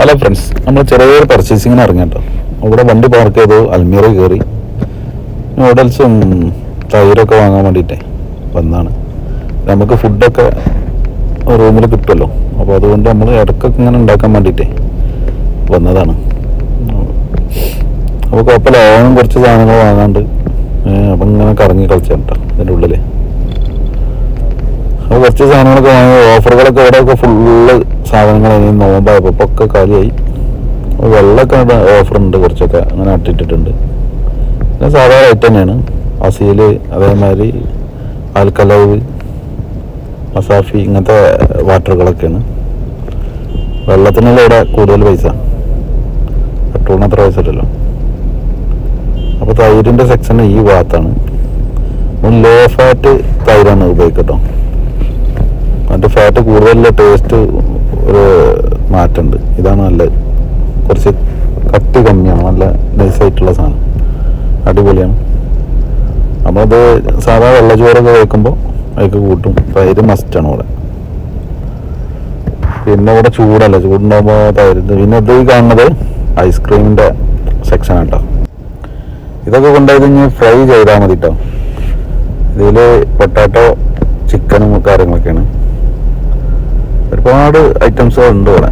Hello friends നമ്മൾ ചെറിയൊരു പർച്ചേസിങ്ങിന് ഇറങ്ങിട്ടോ അവിടെ വണ്ടി പാർക്ക് ചെയ്തു അൽമീറ കയറി. നൂഡിൽസും തൈരൊക്കെ വാങ്ങാൻ വേണ്ടിയിട്ടേ വന്നാണ്. നമുക്ക് ഫുഡൊക്കെ റൂമിൽ കിട്ടുമല്ലോ അപ്പോൾ അതുകൊണ്ട് നമ്മൾ ഇടക്കൊക്കെ ഇങ്ങനെ ഉണ്ടാക്കാൻ വേണ്ടിയിട്ടേ വന്നതാണ്. അപ്പോൾ കുഴപ്പമില്ല. ഓണം കുറച്ച് സാധനങ്ങൾ വാങ്ങാണ്ട് അപ്പം ഇങ്ങനെ കറങ്ങി കളിച്ചാട്ടോ അതിന്റെ ഉള്ളിൽ കുറച്ച് സാധനങ്ങളൊക്കെ വാങ്ങി ഓഫറുകളൊക്കെ ഇവിടെയൊക്കെ ഫുള്ള് സാധനങ്ങൾ ഇനി നോമ്പായപ്പോൾ ഒക്കെ കാലിയായി. വെള്ളമൊക്കെ ഓഫറുണ്ട് കുറച്ചൊക്കെ അങ്ങനെ അട്ടിട്ടിട്ടുണ്ട് പിന്നെ സാധാരണ ഐറ്റം തന്നെയാണ്. അസീൽ അതേമാതിരി ആൽക്കലൈവ് മസാഫി ഇങ്ങനത്തെ വാട്ടറുകളൊക്കെയാണ്. വെള്ളത്തിനുള്ള ഇവിടെ കൂടുതൽ പൈസ. പെട്രോളിന് അത്ര പൈസ ഇല്ലല്ലോ. അപ്പോൾ തൈരിന്റെ സെക്ഷൻ ഈ ഭാഗത്താണ്. ലോ ഫാറ്റ് തൈരാണ് ഉപയോഗിക്കട്ടോ ഫാറ്റ് കൂടുതൽ ടേസ്റ്റ് ഒരു മാറ്റമുണ്ട്. ഇതാണ് നല്ല കുറച്ച് കട്ടി കമ്മിയാണ് നല്ല നൈസായിട്ടുള്ള സാധനം. അടിപൊളിയാണ്. അപ്പോൾ അത് സാധാ വെള്ളച്ചോറൊക്കെ കഴിക്കുമ്പോൾ അതിലേക്ക് കൂട്ടും. തൈര് മസ്റ്റാണ് ഇവിടെ. പിന്നെ ഇവിടെ ചൂടല്ല? ചൂടുണ്ടാകുമ്പോൾ തൈര് പിന്നെ ഇത് കാണുന്നത് ഐസ്ക്രീമിന്റെ സെക്ഷനാണ് കേട്ടോ ഇതൊക്കെ കൊണ്ടുപോയി കഴിഞ്ഞ് ഫ്രൈ ചെയ്താൽ മതി കേട്ടോ ഇതിൽ പൊട്ടാറ്റോ ചിക്കനും കാര്യങ്ങളൊക്കെയാണ്. ഒരുപാട് ഐറ്റംസ് ഉണ്ട് ഇവിടെ.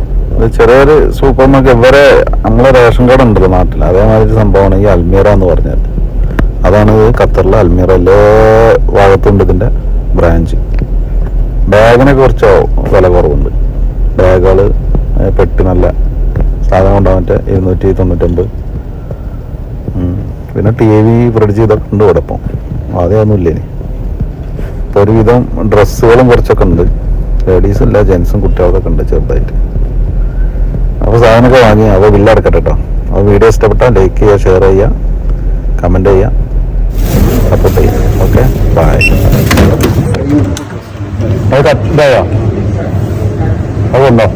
ചെറിയൊരു സൂപ്പർ മാർക്കറ്റ് ഇവരെ നമ്മളെ റേഷൻ കാർഡ് ഉണ്ടല്ലോ നാട്ടിൽ അതേമാതിരി സംഭവമാണ് ഈ അൽമീറ എന്ന് പറഞ്ഞത്. അതാണ് ഖത്തറിലെ അൽമീറ. എല്ലാ ഭാഗത്തുണ്ട് ഇതിന്റെ ബ്രാഞ്ച് ബാഗിനെ കുറച്ച് വില കുറവുണ്ട്. ബാഗുകൾ പെട്ടി നല്ല സാധനം ഉണ്ടാവും മറ്റേ ഇരുന്നൂറ്റി തൊണ്ണൂറ്റൊമ്പത്. പിന്നെ ടി വി ഫ്രിഡ്ജ് ഇതൊക്കെ ഉണ്ട് ഇവിടെ ഇപ്പം. അതൊന്നുമില്ല ഇനി ഇപ്പോൾ ഒരുവിധം ഡ്രസ്സുകളും കുറച്ചൊക്കെ ഉണ്ട്. ലേഡീസും ഇല്ല ജെൻസും കുട്ടികളൊക്കെ ഉണ്ട് ചെറുതായിട്ട്. അപ്പോൾ സാധനമൊക്കെ വാങ്ങി അവ ബില്ല് അടക്കട്ടെ കേട്ടോ അപ്പോൾ വീഡിയോ ഇഷ്ടപ്പെട്ടാൽ ലൈക്ക് ചെയ്യുക ഷെയർ ചെയ്യുക കമന്റ് ചെയ്യുക സപ്പോർട്ട് ചെയ്യുക. ഓക്കെ ബായ് അത് കട്ടായോ അതുണ്ടോ?